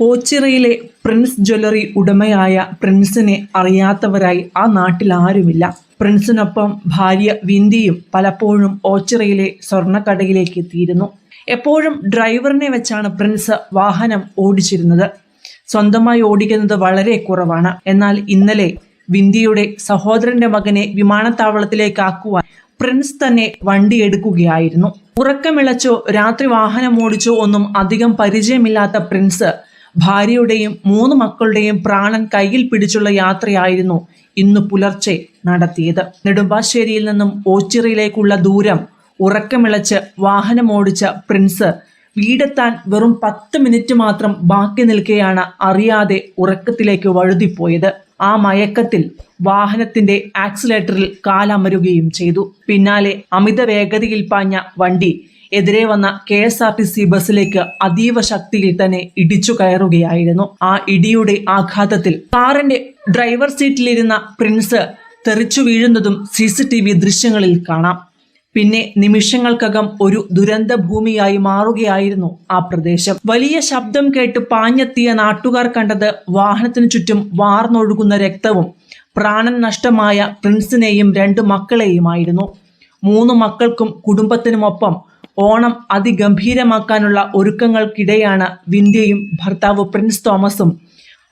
ഓച്ചിറയിലെ Prince jewellery ഉടമയായ പ്രിൻസിനെ അറിയാത്തവരായി ആ നാട്ടിൽ ആരുമില്ല പ്രിൻസിനൊപ്പം ഭാര്യ വിന്ദിയും പലപ്പോഴും ഓച്ചിറയിലെ സ്വർണക്കടയിലേക്ക് എത്തിയിരുന്നു. എപ്പോഴും ഡ്രൈവറിനെ വെച്ചാണ് പ്രിൻസ് വാഹനം ഓടിച്ചിരുന്നത്. സ്വന്തമായി ഓടിക്കുന്നത് വളരെ കുറവാണ്. എന്നാൽ ഇന്നലെ വിന്ദിയുടെ സഹോദരന്റെ മകനെ വിമാനത്താവളത്തിലേക്ക് ആക്കുവാൻ പ്രിൻസ് തന്നെ വണ്ടി എടുക്കുകയായിരുന്നു. ഉറക്കമിളച്ചോ രാത്രി വാഹനം ഓടിച്ചോ ഒന്നും അധികം പരിചയമില്ലാത്ത പ്രിൻസ് ഭാര്യയുടെയും മൂന്ന് മക്കളുടെയും പ്രാണൻ കയ്യിൽ പിടിച്ചുള്ള യാത്രയായിരുന്നു ഇന്ന് പുലർച്ചെ നടത്തിയത്. നെടുമ്പാശ്ശേരിയിൽ നിന്നും ഓച്ചിറയിലേക്കുള്ള ദൂരം ഉറക്കമിളച്ച് വാഹനമോടിച്ച പ്രിൻസ് വീടെത്താൻ വെറും പത്ത് മിനിറ്റ് മാത്രം ബാക്കി നിൽക്കെയാണ് അറിയാതെ ഉറക്കത്തിലേക്ക് വഴുതിപ്പോയത്. ആ മയക്കത്തിൽ വാഹനത്തിന്റെ ആക്സിലേറ്ററിൽ കാലമരുകയും ചെയ്തു. പിന്നാലെ അമിത വേഗതയിൽ പാഞ്ഞ വണ്ടി എതിരെ വന്ന K S R T C ബസ്സിലേക്ക് അതീവ ശക്തിയിൽ തന്നെ ഇടിച്ചു കയറുകയായിരുന്നു. ആ ഇടിയുടെ ആഘാതത്തിൽ കാറിന്റെ ഡ്രൈവർ സീറ്റിലിരുന്ന പ്രിൻസ് തെറിച്ചു വീഴുന്നതും സി സി ടി വി ദൃശ്യങ്ങളിൽ കാണാം. പിന്നെ നിമിഷങ്ങൾക്കകം ഒരു ദുരന്ത ഭൂമിയായി മാറുകയായിരുന്നു ആ പ്രദേശം. വലിയ ശബ്ദം കേട്ട് പാഞ്ഞെത്തിയ നാട്ടുകാർ കണ്ടത് വാഹനത്തിനു ചുറ്റും വാർന്നൊഴുകുന്ന രക്തവും പ്രാണൻ നഷ്ടമായ പ്രിൻസിനെയും രണ്ട് മക്കളെയുമായിരുന്നു. മൂന്ന് മക്കൾക്കും കുടുംബത്തിനുമൊപ്പം ഓണം അതിഗംഭീരമാക്കാനുള്ള ഒരുക്കങ്ങൾക്കിടെയാണ് വിന്ധ്യയും ഭർത്താവ് പ്രിൻസ് തോമസും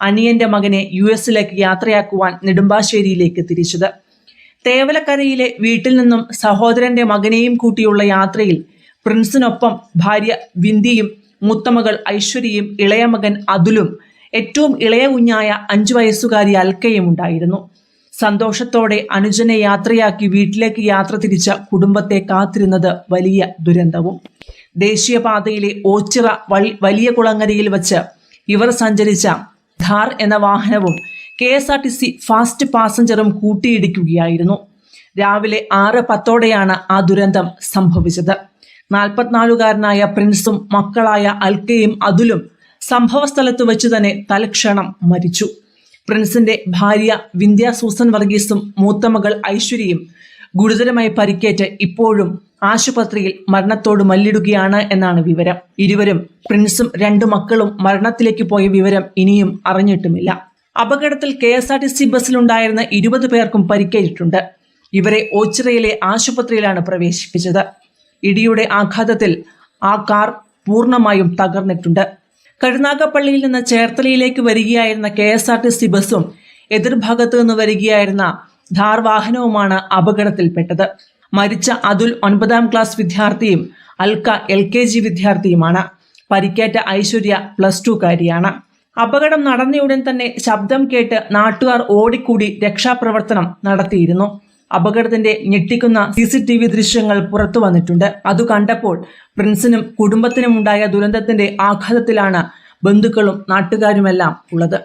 അനിയന്റെ മകനെ യു എസിലേക്ക് യാത്രയാക്കുവാൻ നെടുമ്പാശ്ശേരിയിലേക്ക് തിരിച്ചത്. തേവലക്കരയിലെ വീട്ടിൽ നിന്നും സഹോദരന്റെ മകനെയും കൂട്ടിയുള്ള യാത്രയിൽ പ്രിൻസിനൊപ്പം ഭാര്യ വിന്ധ്യയും മുത്തമകൾ ഐശ്വര്യയും ഇളയ മകൻ അതുലും ഏറ്റവും ഇളയ കുഞ്ഞായ അഞ്ചു വയസ്സുകാരി അൽക്കയും ഉണ്ടായിരുന്നു. സന്തോഷത്തോടെ അനുജനെ യാത്രയാക്കി വീട്ടിലേക്ക് യാത്ര തിരിച്ച കുടുംബത്തെ കാത്തിരുന്നത് വലിയ ദുരന്തവും. ദേശീയപാതയിലെ ഓച്ചിറ വലിയ കുളങ്ങരയിൽ വച്ച് ഇവർ സഞ്ചരിച്ച ധാർ എന്ന വാഹനവും K S R T C fast പാസഞ്ചറും കൂട്ടിയിടിക്കുകയായിരുന്നു. രാവിലെ ആറ് പത്തോടെയാണ് ആ ദുരന്തം സംഭവിച്ചത്. നാൽപ്പത്തിനാലുകാരനായ പ്രിൻസും മക്കളായ അൽക്കയും അതുലും സംഭവസ്ഥലത്ത് വെച്ച് തന്നെ തൽക്ഷണം മരിച്ചു. പ്രിൻസിന്റെ ഭാര്യ വിന്ധ്യ സൂസൻ വർഗീസും മൂത്തമകൾ ഐശ്വര്യയും ഗുരുതരമായി പരിക്കേറ്റ് ഇപ്പോഴും ആശുപത്രിയിൽ മരണത്തോട് മല്ലിടുകയാണ് എന്നാണ് വിവരം. ഇരുവരും പ്രിൻസും രണ്ടു മക്കളും മരണത്തിലേക്ക് പോയ വിവരം ഇനിയും അറിഞ്ഞിട്ടുമില്ല. അപകടത്തിൽ K S R T C ബസ്സിലുണ്ടായിരുന്ന ഇരുപത് പേർക്കും പരിക്കേറ്റിട്ടുണ്ട്. ഇവരെ ഓച്ചിറയിലെ ആശുപത്രിയിലാണ് പ്രവേശിപ്പിച്ചത്. ഇടിയുടെ ആഘാതത്തിൽ ആ കാർ പൂർണമായും തകർന്നിട്ടുണ്ട്. കരുനാഗപ്പള്ളിയിൽ നിന്ന് ചേർത്തലയിലേക്ക് വരികയായിരുന്ന K S R T C ബസ്സും എതിർഭാഗത്തു നിന്ന് വരികയായിരുന്ന ധാർ വാഹനവുമാണ് അപകടത്തിൽപ്പെട്ടത്. മരിച്ച അതുൽ ഒൻപതാം ക്ലാസ് വിദ്യാർത്ഥിയും അൽക്ക എൽ കെ ജി വിദ്യാർത്ഥിയുമാണ്. പരിക്കേറ്റ ഐശ്വര്യ പ്ലസ് ടു കാരിയാണ്. അപകടം നടന്നയുടൻ തന്നെ ശബ്ദം കേട്ട് നാട്ടുകാർ ഓടിക്കൂടി രക്ഷാപ്രവർത്തനം നടത്തിയിരുന്നു. അപകടത്തിന്റെ ഞെട്ടിക്കുന്ന സി സി ടി വി ദൃശ്യങ്ങൾ പുറത്തു വന്നിട്ടുണ്ട്. അത് കണ്ടപ്പോൾ പ്രിൻസിനും കുടുംബത്തിനും ഉണ്ടായ ദുരന്തത്തിന്റെ ആഘാതത്തിലാണ് ബന്ധുക്കളും നാട്ടുകാരുമെല്ലാം ഉള്ളത്.